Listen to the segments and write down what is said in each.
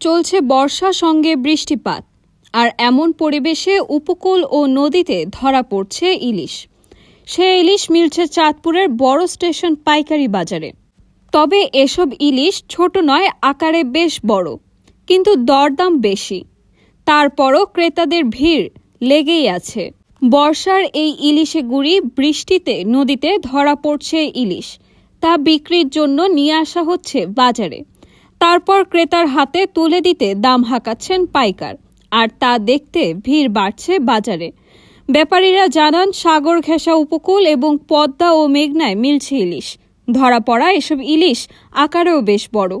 চলছে বর্ষা সঙ্গে বৃষ্টিপাত, আর এমন পরিবেশে উপকূল ও নদীতে ধরা পড়ছে ইলিশ। সে ইলিশ মিলছে চাঁদপুরের বড় স্টেশন পাইকারি বাজারে। তবে এসব ইলিশ ছোট নয়, আকারে বেশ বড়, কিন্তু দরদাম বেশি। তারপরও ক্রেতাদের ভিড় লেগেই আছে। বর্ষার এই ইলিশে গুড়ি বৃষ্টিতে নদীতে ধরা পড়ছে ইলিশ, তা বিক্রির জন্য নিয়ে আসা হচ্ছে বাজারে। তারপর ক্রেতার হাতে তুলে দিতে দাম হাঁকাচ্ছেন পাইকার। আর তা দেখতে ভিড় বাড়ছে বাজারে। ব্যাপারীরা জানান, সাগর ঘেঁষা উপকূল এবং পদ্মা ও মেঘনায় মিলছে ইলিশ। ধরা পড়া এসব ইলিশ আকারেও বেশ বড়।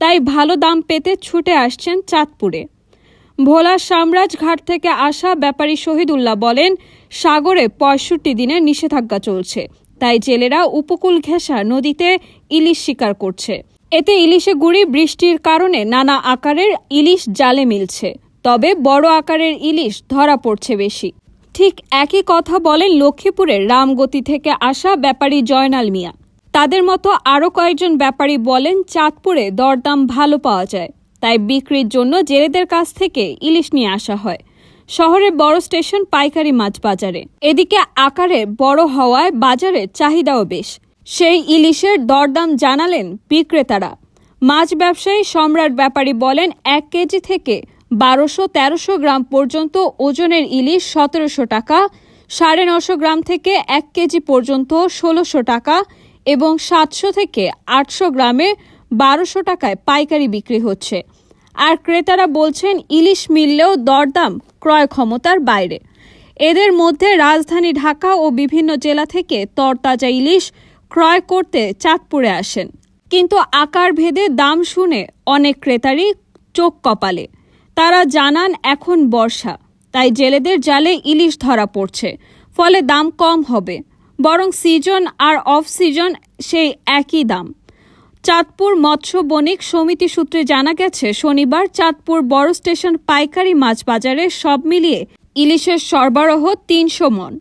তাই ভালো দাম পেতে ছুটে আসছেন চাঁদপুরে। ভোলা সামরাজ ঘাট থেকে আসা ব্যাপারী শহীদুল্লাহ বলেন, সাগরে পঁয়ষট্টি দিনের নিষেধাজ্ঞা চলছে। তাই জেলেরা উপকূল ঘেঁষা নদীতে ইলিশ শিকার করছে। এতে ইলিশে গুড়ি, বৃষ্টির কারণে নানা আকারের ইলিশ জালে মিলছে। তবে বড় আকারের ইলিশ ধরা পড়ছে বেশি। ঠিক একই কথা বলেন লক্ষ্মীপুরের রামগতি থেকে আসা ব্যাপারী জয়নাল মিয়া। তাদের মতো আরও কয়েকজন ব্যাপারী বলেন, চাঁদপুরে দরদাম ভালো পাওয়া যায়, তাই বিক্রির জন্য জেলেদের কাছ থেকে ইলিশ নিয়ে আসা হয়। শহরের বড় স্টেশন পাইকারি মাছ বাজারে। এদিকে আকারে বড় হওয়ায় বাজারে চাহিদাও বেশ। সেই ইলিশের দরদাম জানালেন বিক্রেতারা। মাছ ব্যবসায়ী সম্রাট ব্যাপারী বলেন, এক কেজি থেকে বারোশো তেরোশো গ্রাম পর্যন্ত ওজনের ইলিশ সতেরোশো টাকা, সাড়ে নশো গ্রাম থেকে এক কেজি পর্যন্ত ষোলোশো টাকা এবং সাতশো থেকে আটশো গ্রামে বারোশো টাকায় পাইকারি বিক্রি হচ্ছে। আর ক্রেতারা বলছেন, ইলিশ মিললেও দরদাম ক্রয় ক্ষমতার বাইরে। এদের মধ্যে রাজধানী ঢাকা ও বিভিন্ন জেলা থেকে তরতাজা ইলিশ ক্রয় করতে চাঁদপুরে আসেন। কিন্তু আকার ভেদে দাম শুনে অনেক ক্রেতারই চোখ কপালে। তারা জানান, এখন বর্ষা, তাই জেলেদের জালে ইলিশ ধরা পড়ছে, ফলে দাম কম হবে। বরং সিজন আর অফ সিজন সেই একই দাম। চাঁদপুর মৎস্য বণিক সমিতি সূত্রে জানা গেছে, শনিবার চাঁদপুর বড় স্টেশন পাইকারি মাছ বাজারে সব মিলিয়ে ইলিশের সরবরাহ তিনশো মন।